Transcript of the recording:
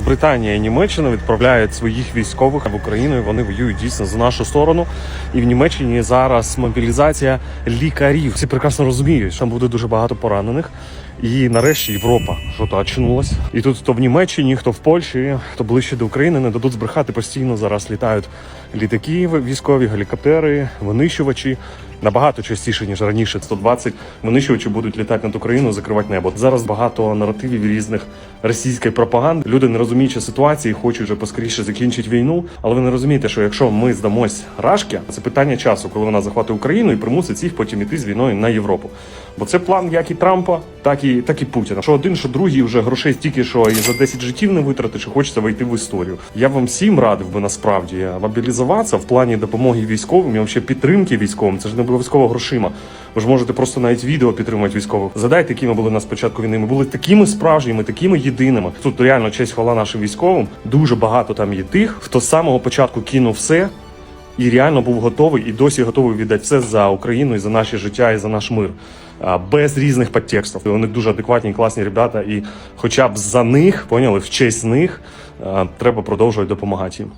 Британія і Німеччина відправляють своїх військових в Україну. і Вони воюють дійсно за нашу сторону. І в Німеччині зараз мобілізація лікарів. Всі прекрасно розуміють, що там буде дуже багато поранених. І нарешті Європа що то очнулась. І тут хто в Німеччині, хто в Польщі, хто ближче до України, не дадуть збрехати постійно. Зараз літають літаки військові, гелікоптери, винищувачі. Набагато частіше ніж раніше. 120 винищувачі будуть літати над Україною, закривати небо. Зараз багато наративів різних російської пропаганди. Люди не розуміючи ситуації, хочуть вже поскоріше закінчити війну. Але ви не розумієте, що якщо ми здамось рашки, це питання часу, коли вона захватить Україну і примусить їх потім іти з війною на Європу. Бо це план як і Трампа, так і так і Путіна. Що один, що другий вже грошей стільки, що і за 10 життів не витрати, що хочеться вийти в історію. Я вам всім радив би насправді мобілізуватися в плані допомоги військовим і взагалі підтримки військовим. Це ж не обов'язково грошима. Ви ж можете просто навіть відео підтримувати військових. Задайте, які ми були на спочатку війни. Ми були такими справжніми, такими єдиними. Тут реально честь хвала нашим військовим. Дуже багато там є тих, хто з самого початку кинув все. І реально був готовий і досі готовий віддати все за Україну і за наше життя і за наш мир. Без різних підтекстів. Вони дуже адекватні, класні ребята. І хоча б за них, поняли, в честь них, треба продовжувати допомагати їм.